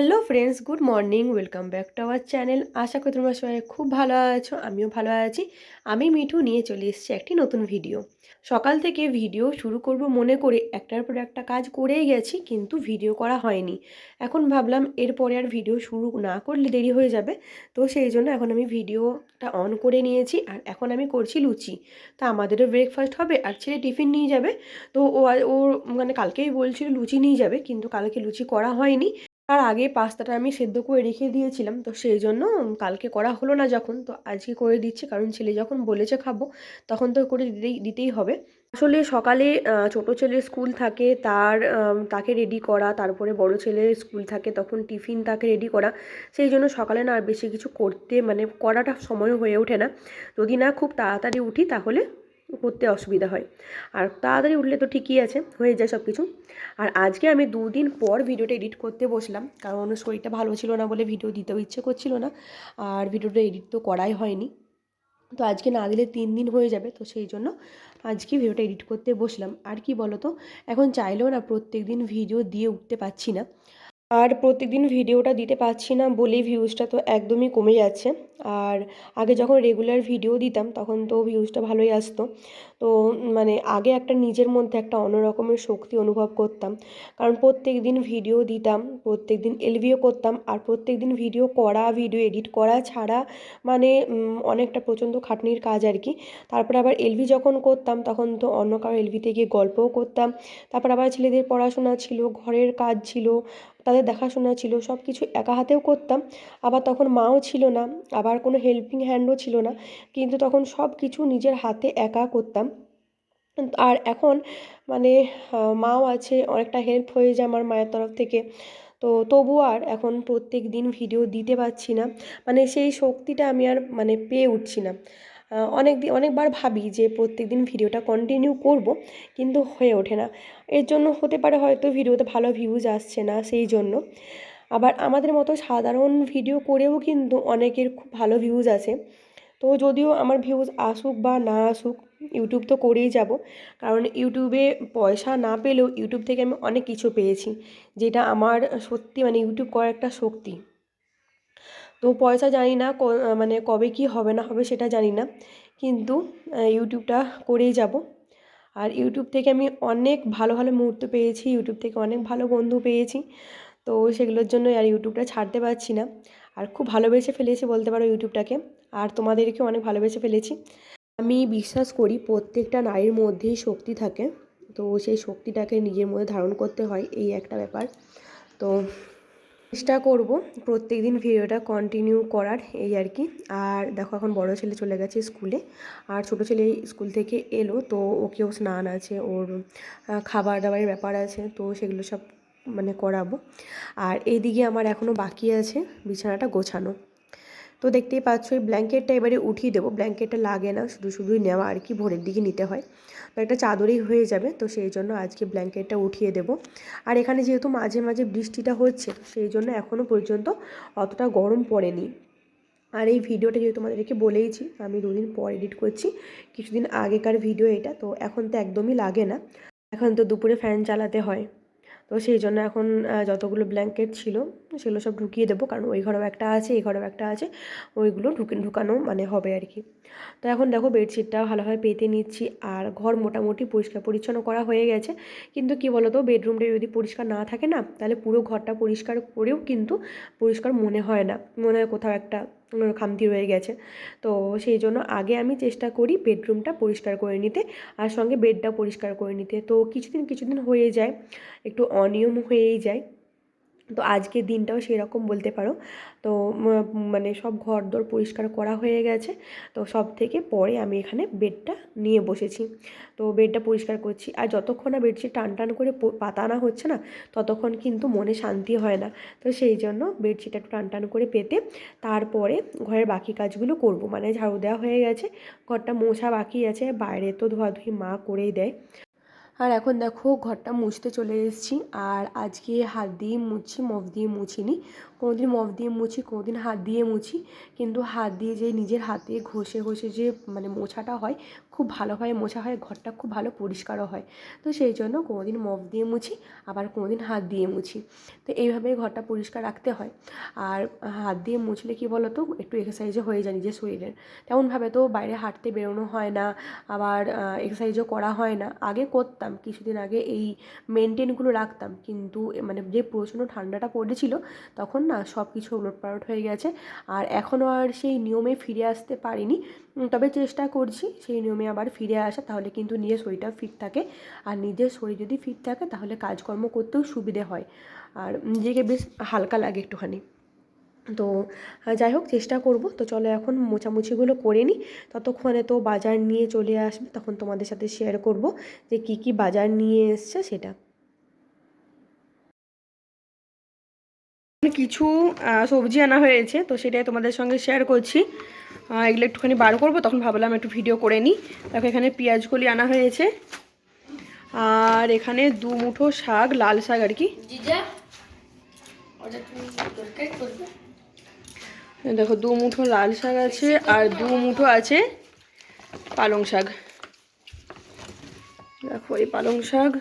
Hello friends, good morning, welcome back to our channel. আশা করি তোমরা সবাই খুব ভালো আছো, আমিও ভালো আছি। আমি মিঠু নিয়ে চলে এসেছি একটি নতুন ভিডিও সকাল থেকে ভিডিও শুরু করব মনে করে একটার পর একটা কাজ করেই গেছি, কিন্তু ভিডিও করা হয়নি। এখন ভাবলাম এরপরে আর ভিডিও শুরু না করলে দেরি হয়ে যাবে, তো সেই জন্য এখন আমি ভিডিওটা অন করে নিয়েছি, আর এখন আমি করছি লুচি। তা আমাদেরও ব্রেকফাস্ট হবে, আর ছেলে টিফিন নিয়ে যাবে, তো ও ওর মানে কালকেই বলছিল লুচি নিয়ে যাবে, কিন্তু কালকে লুচি করা হয়নি। তার আগে পাস্তাটা আমি সেদ্ধ করে রেখে দিয়েছিলাম, তো সেই জন্য কালকে করা হলো না যখন, তো আজকে করে দিচ্ছি, কারণ ছেলে যখন বলেছে খাব, তখন তো করে দিতেই দিতেই হবে। আসলে সকালে ছোট ছেলের স্কুল থাকে, তার তাকে রেডি করা, তারপরে বড় ছেলের স্কুল থাকে, তখন টিফিন তাকে রেডি করা, সেই জন্য সকালে না আর বেশি কিছু করতে মানে করাটা সময় হয়ে ওঠে না। যদি না খুব তাড়াতাড়ি উঠি, তাহলে করতে অসুবিধা হয়। আর তাড়াতাড়ি উঠলে তো ঠিকই আছে, হয়ে যায় সব কিছু আর আজকে আমি দুদিন পর ভিডিওটা এডিট করতে বসলাম, কারণ শরীরটা ভালো ছিল না বলে ভিডিও দিতেও ইচ্ছে করছিল না, আর ভিডিওটা এডিট তো করাই হয়নি। তো আজকে না দিলে তিন দিন হয়ে যাবে, তো সেই জন্য আজকে ভিডিওটা এডিট করতে বসলাম। আর কি বলো তো এখন চাইলেও না প্রত্যেক দিন ভিডিও দিয়ে উঠতে পারছি না। আর প্রতিদিন ভিডিওটা দিতে পারছি না বলেই ভিউজটা তো একদমই কমে যাচ্ছে। আর আগে যখন রেগুলার ভিডিও দিতাম, তখন তো ভিউজটা ভালোই আসতো। তো মানে আগে একটা নিজের মধ্যে একটা অন্যরকমের শক্তি অনুভব করতাম। কারণ প্রত্যেক দিন ভিডিও দিতাম প্রত্যেক দিন এলভিও করতাম, আর প্রত্যেক দিন ভিডিও করা ভিডিও এডিট করা ছাড়া মানে অনেকটা প্রচণ্ড খাটনির কাজ আর কি। তারপর আবার এলভি যখন করতাম, তখন তো অন্য কারও এলভিতে গিয়ে গল্পও করতাম। তারপর আবার ছেলেদের পড়াশোনা ছিল, ঘরের কাজ ছিল, তাদের দেখাশোনা ছিল সব কিছু একা হাতেও করতাম। আবার তখন মাও ছিল না, আবার কোনো হেল্পিং হ্যান্ডও ছিল না। কিন্তু তখন সব কিছু নিজের হাতে একা করতাম। আর এখন মানে মাও আছে, অনেকটা হেল্প হয়ে যায় আমার মায়ের তরফ থেকে। তো তবু আর এখন প্রত্যেক দিন ভিডিও দিতে পারছি না। মানে সেই শক্তিটা আমি আর মানে পেয়ে উঠছি না। অনেক দিন অনেকবার ভাবি যে প্রত্যেক দিন ভিডিওটা কন্টিনিউ করব, কিন্তু হয়ে ওঠে না। এর জন্য হতে পারে হয়তো ভিডিওতে ভালো ভিউজ আসছে না, সেই জন্য। আবার আমাদের মতো সাধারণ ভিডিও করেও কিন্তু অনেকের খুব ভালো ভিউজ আছে। তো যদিও আমার ভিউজ আসুক বা না আসুক ইউটিউব তো করেই যাব। কারণ ইউটিউবে পয়সা না পেলেও ইউটিউব থেকে আমি অনেক কিছু পেয়েছি, যেটা আমার সত্যি মানে ইউটিউব করার একটা শক্তি। তো পয়সা জানি না মানে কবে কি হবে না হবে সেটা জানি না, কিন্তু ইউটিউবটা করেই যাব। আর ইউটিউব থেকে আমি অনেক ভালো ভালো মুহূর্ত পেয়েছি ইউটিউব থেকে অনেক ভালো বন্ধু পেয়েছি। তো সেগুলোর জন্য আর ইউটিউবটা ছাড়তে পারছি না। আর খুব ভালোবেসে ফেলেছি বলতে পারো ইউটিউবটাকে। আর তোমাদেরকেও অনেক ভালোবেসে ফেলেছি। আমি বিশ্বাস করি প্রত্যেকটা নারীর মধ্যেই শক্তি থাকে। তো সেই শক্তিটাকে নিজের মধ্যে ধারণ করতে হয়, এই একটা ব্যাপার। তো চেষ্টা করব প্রত্যেক দিন ভিডিওটা কন্টিনিউ করার, এই আর কি। আর দেখো এখন বড় ছেলে চলে গেছে স্কুলে। আর ছোট ছেলে স্কুল থেকে এলো, তো ওকেও স্নান আছে, ওর খাবার দাবারের ব্যাপার আছে, তো সেগুলো সব মানে করাবো। আর এইদিকে আমার এখনও বাকি আছে বিছানাটা গোছানো। তো দেখতেই পাচ্ছ, এই ব্ল্যাঙ্কেটটা এবারে উঠিয়ে দেবো। ব্ল্যাঙ্কেটটা লাগে না, শুধু শুধুই নেওয়া, আর কি ভোরের দিকে নিতে হয়। তো একটা চাদরই হয়ে যাবে, তো সেই জন্য আজকে ব্ল্যাঙ্কেটটা উঠিয়ে দেবো। আর এখানে যেহেতু মাঝে মাঝে বৃষ্টিটা হচ্ছে সেই জন্য এখনও পর্যন্ত অতটা গরম পড়েনি। আর এই ভিডিওটা যেহেতু তোমাদেরকে বলেইছি, আমি দুদিন পর এডিট করছি, কিছুদিন আগেকার ভিডিও এটা, তো এখন তো একদমই লাগে না। এখন তো দুপুরে ফ্যান চালাতে হয়। তো সেই জন্য এখন যতগুলো ব্ল্যাঙ্কেট ছিল, সেগুলো সব ঢুকিয়ে দেবো। কারণ ওই ঘরেও একটা আছে, এই ঘরেও একটা আছে, ওইগুলো ঢুকে, ঢুকানো মানে হবে আর কি। তো এখন দেখো বেডশিটটা ভালোভাবে পেতে নিচ্ছি। আর ঘর মোটামুটি পরিষ্কার পরিচ্ছন্ন করা হয়ে গেছে। কিন্তু কি বলো তো বেডরুমটা যদি পরিষ্কার না থাকে না, তাহলে পুরো ঘরটা পরিষ্কার করেও কিন্তু পরিষ্কার মনে হয় না। মনে হয় কোথাও একটা খামতি রয়ে গেছে। তো সেই জন্য আগে আমি চেষ্টা করি বেডরুমটা পরিষ্কার করে নিতে আর সঙ্গে বেডটা পরিষ্কার করে নিতে। তো কিছুদিন কিছুদিন হয়ে যায়, একটু অনিয়ম হয়েই যায়। তো আজকের দিনটাও সেরকম বলতে পারো। তো মানে সব ঘর দর পরিষ্কার করা হয়ে গেছে। তো সব থেকে পরে আমি এখানে বেডটা নিয়ে বসেছি। তো বেডটা পরিষ্কার করছি। আর যতক্ষণ না বেডশিট টান টান করে পাতানা হচ্ছে না, ততক্ষণ কিন্তু মনে শান্তি হয় না। তো সেই জন্য বেডশিট একটু টান টান করে পেতে তারপরে ঘরের বাকি কাজগুলো করব। মানে ঝাড়ু দেওয়া হয়ে গেছে, ঘরটা মোছা বাকি আছে। বাইরে তো ধোয়াধুয়ি মা করেই দেয়। আর এখন দেখো ঘরটা মুছতে চলে এসেছি। আর আজকে হাত দিয়ে মুছছি মগ দিয়ে মুছিনি। কোনোদিন মফ দিয়ে মুছি, কোনোদিন হাত দিয়ে মুছি। কিন্তু হাত দিয়ে যে নিজের হাতে ঘষে ঘষে যে মানে মোছাটা হয়, খুব ভালোভাবে মোছা হয়, ঘরটা খুব ভালো পরিষ্কারও হয়। তো সেই জন্য কোনোদিন মফ দিয়ে মুছি, আবার কোনোদিন হাত দিয়ে মুছি। তো এইভাবেই ঘরটা পরিষ্কার রাখতে হয়। আর হাত দিয়ে মুছলে কী বলো তো একটু এক্সারসাইজও হয়ে যায় নিজের শরীরের। তেমনভাবে তো বাইরে হাঁটতে বেরোনো হয় না, আবার এক্সারসাইজও করা হয় না। আগে করতাম, কিছুদিন আগে এই মেনটেনগুলো রাখতাম। কিন্তু মানে যে প্রচণ্ড ঠান্ডাটা পড়েছিল, তখন না সব কিছু ওলটপালট হয়ে গেছে। আর এখনও আর সেই নিয়মে ফিরে আসতে পারিনি। তবে চেষ্টা করছি সেই নিয়মে আবার ফিরে আসা, তাহলে কিন্তু নিজের শরীরটা ফিট থাকে। আর নিজের শরীর যদি ফিট থাকে, তাহলে কাজকর্ম করতেও সুবিধে হয়। আর নিজেকে বেশ হালকা লাগে একটুখানি। তো যাই হোক, চেষ্টা করব। তো চলো এখন মোছামুছিগুলো করে নিই। ততক্ষণে তো বাজার নিয়ে চলে আসবে, তখন তোমাদের সাথে শেয়ার করব যে কি কি বাজার নিয়ে এসছে সেটা। কিছু সবজি আনা হয়েছে তো সেটাই তোমাদের সঙ্গে শেয়ার করছি। এগুলো একটুখানি বার করব তখন ভাবলাম একটু ভিডিও করে নিই। দেখো এখানে পেঁয়াজকলি আনা হয়েছে। আর এখানে দু মুঠো শাক লাল শাক আর কি। দেখো দু মুঠো লাল শাক আছে আর দু মুঠো আছে পালং শাক। দেখো এই পালং শাক।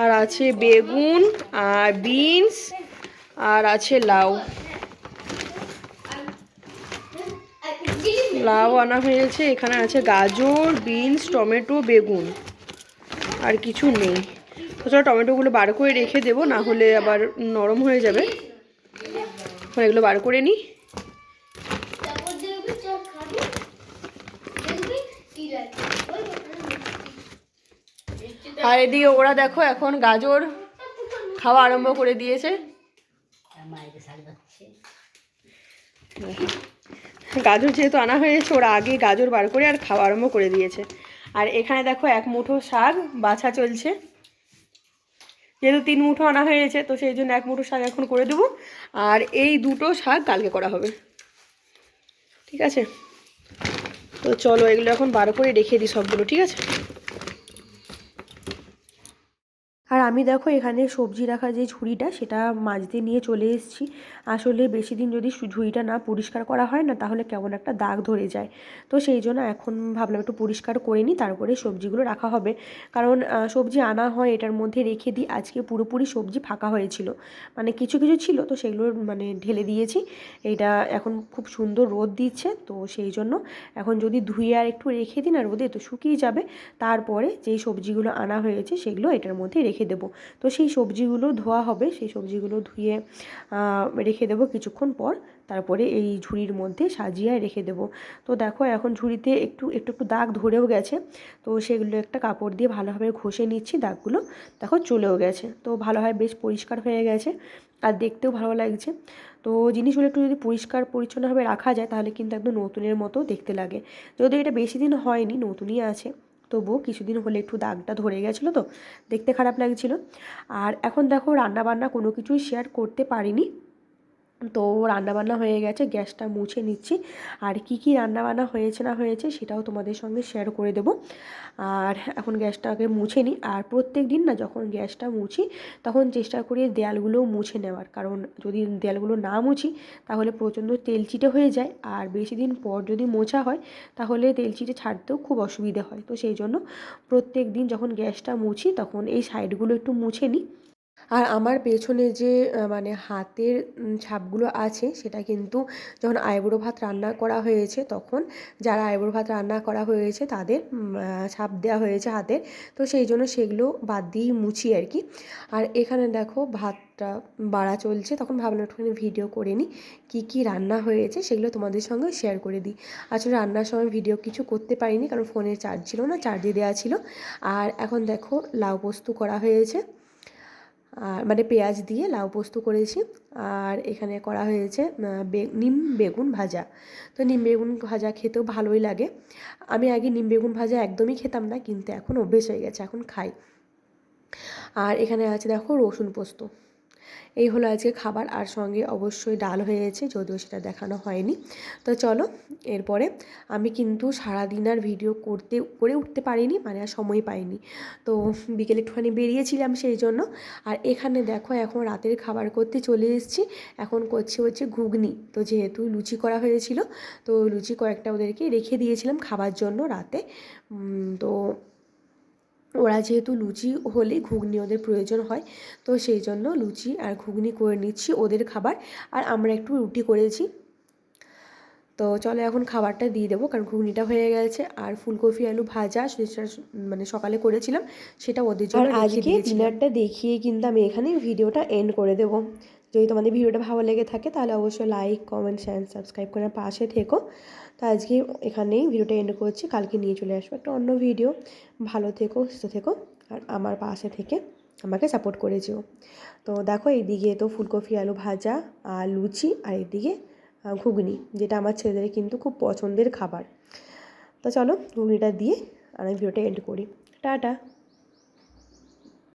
আর আছে বেগুন আর বিনস আর আছে লাউ। লাউ আনা হয়েছে, এখানে আছে গাজর, বিনস, টমেটো, বেগুন। আর কিছু নেই। তো টমেটোগুলো বার করে রেখে দেবো, না হলে আবার নরম হয়ে যাবে। এগুলো বার করে নিই। আর এদিকে ওরা দেখো এখন গাজর খাওয়া আরম্ভ করে দিয়েছে। গাজর যেহেতু আনা হয়েছে ওরা আগে গাজর বার করে আর খাওয়া আরম্ভ করে দিয়েছে। আর এখানে দেখো এক মুঠো শাক বাছা চলছে। যেহেতু তিন মুঠো আনা হয়েছে তো সেই জন্য এক মুঠো শাক এখন করে দেবো। আর এই দুটো শাক কালকে করা হবে। ঠিক আছে? তো চলো এগুলো এখন বার করে রেখে দিই সবগুলো, ঠিক আছে? আর আমি দেখো এখানে সবজি রাখার যে ঝুড়িটা, সেটা মাজতে নিয়ে চলে এসেছি। আসলে বেশি দিন যদি ঝুড়িটা না পরিষ্কার করা হয় না, তাহলে কেমন একটা দাগ ধরে যায়। তো সেই জন্য এখন ভাবলাম একটু পরিষ্কার করে নিই, তারপরে সবজিগুলো রাখা হবে। কারণ সবজি আনা হয়, এটার মধ্যে রেখে দিই। আজকে পুরোপুরি সবজি ফাঁকা হয়েছিল। মানে কিছু কিছু ছিল, তো সেগুলো মানে ঢেলে দিয়েছি। এটা এখন খুব সুন্দর রোদ দিচ্ছে, তো সেই জন্য এখন যদি ধুয়ে আর একটু রেখে দিই না রোদে, তো শুকিয়ে যাবে। তারপরে যেই সবজিগুলো আনা হয়েছে, সেগুলো এটার মধ্যে রেখে দেবো। তো সেই সবজিগুলো ধোয়া হবে, সেই সবজিগুলো ধুয়ে রেখে দেবো কিছুক্ষণ পর। তারপরে এই ঝুড়ির মধ্যে সাজিয়ে রেখে দেবো। তো দেখো এখন ঝুড়িতে একটু একটু একটু দাগ ধরেও গেছে। তো সেগুলো একটা কাপড় দিয়ে ভালোভাবে ঘষে নিচ্ছি, দাগগুলো দেখো চলেও গেছে। তো ভালোভাবে বেশ পরিষ্কার হয়ে গেছে আর দেখতেও ভালো লাগছে। তো জিনিসগুলো একটু যদি পরিষ্কার পরিচ্ছন্নভাবে রাখা যায় তাহলে কিন্তু একদম নতুনের মতো দেখতে লাগে। যদিও এটা বেশি দিন হয়নি, নতুনই আছে। তবুও কিছুদিন হলে একটু দাগটা ধরে গেছিল তো, দেখতে খারাপ লাগছিল। আর এখন দেখো রান্না বান্না কোনো কিছুই শেয়ার করতে পারিনি। তো রান্নাবান্না হয়ে গেছে, গ্যাসটা মুছে নিচ্ছি। আর কি কি রান্নাবান্না হয়েছে না হয়েছে সেটাও তোমাদের সঙ্গে শেয়ার করে দেবো। আর এখন গ্যাসটাকে মুছে নিই। আর প্রত্যেক দিন না যখন গ্যাসটা মুছি, তখন চেষ্টা করি দেয়ালগুলোও মুছে নেওয়ার। কারণ যদি দেয়ালগুলো না মুছি, তাহলে প্রচণ্ড তেলচিটে হয়ে যায়। আর বেশি দিন পর যদি মোছা হয়, তাহলে তেলচিটে ছাড়তেও খুব অসুবিধে হয়। তো সেই জন্য প্রত্যেক দিন যখন গ্যাসটা মুছি, তখন এই সাইডগুলো একটু মুছে নিই। আর আমার পেছনে যে মানে হাতের ছাপগুলো আছে, সেটা কিন্তু যখন আইবুড়ো ভাত রান্না করা হয়েছে, তখন যারা আইবুড়ো ভাত রান্না করা হয়েছে, তাদের ছাপ দেওয়া হয়েছে হাতের তো সেই জন্য সেগুলো বাদ দিয়েই মুছি আর কি। আর এখানে দেখো ভাতটা বাড়া চলছে, তখন ভাবলাম একটুখানি ভিডিও করে নিই, কী কী রান্না হয়েছে, সেগুলো তোমাদের সঙ্গে শেয়ার করে দিই। আসলে রান্নার সময় ভিডিও কিছু করতে পারিনি, কারণ ফোনের চার্জ ছিল না চার্জে দেওয়া ছিল। আর এখন দেখো লাউ পোস্ত করা হয়েছে। আর মানে পেঁয়াজ দিয়ে লাউ পোস্ত করেছি। আর এখানে করা হয়েছে নিম বেগুন ভাজা। তো নিম বেগুন ভাজা খেতেও ভালোই লাগে। আমি আগে নিম বেগুন ভাজা একদমই খেতাম না, কিন্তু এখন অভ্যেস হয়ে গেছে, এখন খাই। আর এখানে আছে দেখো রসুন পোস্ত। এই হলো আজকে খাবার আর সঙ্গে অবশ্যই ডাল হয়েছে যদিও সেটা দেখানো হয়নি। তো চলো, এরপরে আমি কিন্তু সারাদিন আর ভিডিও করতে, করে উঠতে পারিনি মানে আর সময় পাইনি। তো বিকেলে একটুখানি বেরিয়েছিলাম সেই জন্য, আর এখানে দেখো এখন রাতের খাবার করতে চলে এসেছি। এখন করছি হচ্ছে ঘুগনি। তো যেহেতু লুচি করা হয়েছিল, তো লুচি কয়েকটা ওদেরকে রেখে দিয়েছিলাম খাবার জন্য রাতে। তো ওরা যেহেতু লুচি হলে ঘুগনি ওদের প্রয়োজন হয় তো সেই জন্য লুচি আর ঘুগনি করে নিচ্ছি ওদের খাবার। আর আমরা একটু রুটি করেছি। তো চলো এখন খাবারটা দিয়ে দেবো কারণ ঘুগনিটা হয়ে গেছে। আর ফুলকপি আলু ভাজা সেটা মানে সকালে করেছিলাম সেটা ওদের জন্য আজকে ডিনারটা দেখিয়ে কিন্তু আমি এখানে ভিডিওটা এন্ড করে দেবো। যদি তোমাদের ভিডিওটা ভালো লেগে থাকে, তাহলে অবশ্যই লাইক কমেন্ট শেয়ার সাবস্ক্রাইব করে পাশে থেকো। তো আজকে এখানেই ভিডিওটা এন্ড করছি। কালকে নিয়ে চলে আসব একটা অন্য ভিডিও ভালো থেকো, সুস্থ থেকো, আর আমার পাশে থেকে আমাকে সাপোর্ট করে যেও। তো দেখো, এইদিকে তো ফুলকপি, আলু ভাজা, আর লুচি, আর এইদিকে ঘুগনি, যেটা আমার ছেলেদের কিন্তু খুব পছন্দের খাবার। তো চলো, ঘুগনিটা দিয়ে আর আমি ভিডিওটা এন্ড করি। টাটা!